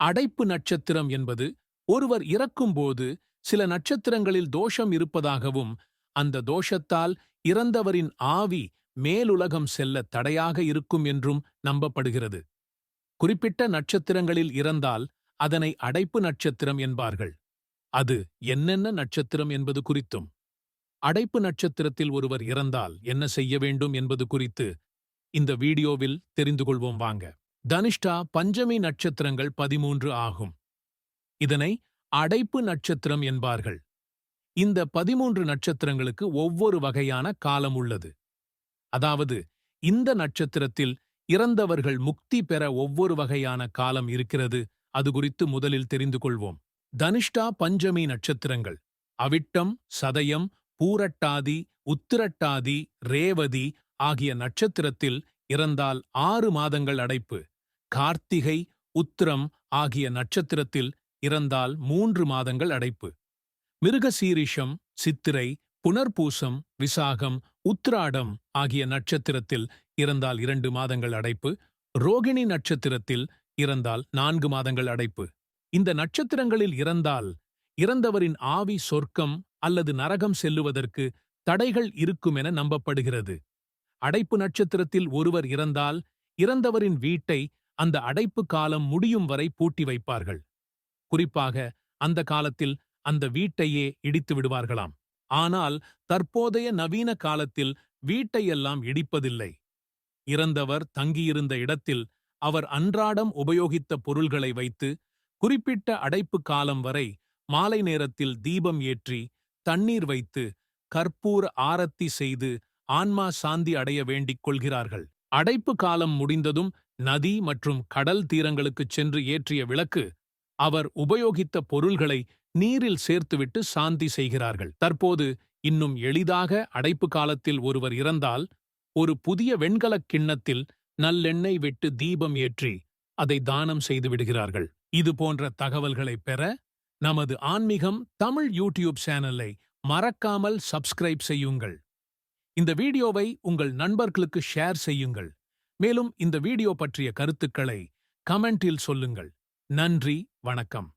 அடைப்பு நட்சத்திரம் என்பது ஒருவர் இறக்கும்போது சில நட்சத்திரங்களில் தோஷம் இருப்பதாகவும் அந்த தோஷத்தால் இறந்தவரின் ஆவி மேலுலகம் செல்ல தடையாக இருக்கும் என்றும் நம்பப்படுகிறது. குறிப்பிட்ட நட்சத்திரங்களில் இறந்தால் அதனை அடைப்பு நட்சத்திரம் என்பார்கள். அது என்னென்ன நட்சத்திரம் என்பது குறித்தும். அடைப்பு நட்சத்திரத்தில் ஒருவர் இறந்தால் என்ன செய்ய வேண்டும் என்பது குறித்து இந்த வீடியோவில் தெரிந்து கொள்வோம் வாங்க. தனிஷ்டா பஞ்சமி நட்சத்திரங்கள் பதிமூன்று ஆகும். இதனை அடைப்பு நட்சத்திரம் என்பார்கள். இந்த பதிமூன்று நட்சத்திரங்களுக்கு ஒவ்வொரு வகையான காலம் உள்ளது. அதாவது இந்த நட்சத்திரத்தில் இறந்தவர்கள் முக்தி பெற ஒவ்வொரு வகையான காலம் இருக்கிறது அது குறித்து முதலில் தெரிந்து கொள்வோம். தனிஷ்டா பஞ்சமி நட்சத்திரங்கள். அவிட்டம் சதயம் பூரட்டாதி உத்திரட்டாதி ரேவதி ஆகிய நட்சத்திரத்தில் இறந்தால் ஆறு மாதங்கள் அடைப்பு. கார்த்திகை உத்திரம் ஆகிய நட்சத்திரத்தில் இறந்தால் மூன்று மாதங்கள் அடைப்பு. மிருகசீரிஷம் சித்திரை புனர்பூசம் விசாகம் உத்ராடம் ஆகிய நட்சத்திரத்தில் இறந்தால் இரண்டு மாதங்கள் அடைப்பு. ரோகிணி நட்சத்திரத்தில் இறந்தால் நான்கு மாதங்கள் அடைப்பு. இந்த நட்சத்திரங்களில் இறந்தால் இறந்தவரின் ஆவி சொர்க்கம் அல்லது நரகம் செல்லுவதற்கு தடைகள் இருக்குமென நம்பப்படுகிறது. அடைப்பு நட்சத்திரத்தில் ஒருவர் இறந்தால் இறந்தவரின் வீட்டை அந்த அடைப்பு காலம் முடியும் வரை பூட்டி வைப்பார்கள். குறிப்பாக அந்த காலத்தில் அந்த வீட்டையே இடித்து விடுவார்களாம். ஆனால் தற்போதைய நவீன காலத்தில் வீட்டையெல்லாம் இடிப்பதில்லை. இறந்தவர் தங்கியிருந்த இடத்தில் அவர் அன்றாடம் உபயோகித்த பொருள்களை வைத்து குறிப்பிட்ட அடைப்பு காலம் வரை மாலை நேரத்தில் தீபம் ஏற்றி தண்ணீர் வைத்து கற்பூர ஆரத்தி செய்து ஆன்மா சாந்தி அடைய வேண்டிக் கொள்கிறார்கள். அடைப்பு காலம் முடிந்ததும் நதி மற்றும் கடல் தீரங்களுக்குச் சென்று ஏற்றிய விளக்கு அவர் உபயோகித்த பொருள்களை நீரில் சேர்த்துவிட்டு சாந்தி செய்கிறார்கள். தற்போது இன்னும் எளிதாக அடைப்பு காலத்தில் ஒருவர் இறந்தால் ஒரு புதிய வெண்கலக் கிண்ணத்தில் நல்லெண்ணெய் விட்டு தீபம் ஏற்றி அதை தானம் செய்து விடுகிறார்கள். இது போன்ற தகவல்களை பெற நமது ஆன்மீகம் தமிழ் யூடியூப் சேனலை மறக்காமல் சப்ஸ்கிரைப் செய்யுங்கள். இந்த வீடியோவை உங்கள் நண்பர்களுக்கு ஷேர் செய்யுங்கள். மேலும் இந்த வீடியோ பற்றிய கருத்துக்களை கமெண்டில் சொல்லுங்கள். நன்றி வணக்கம்.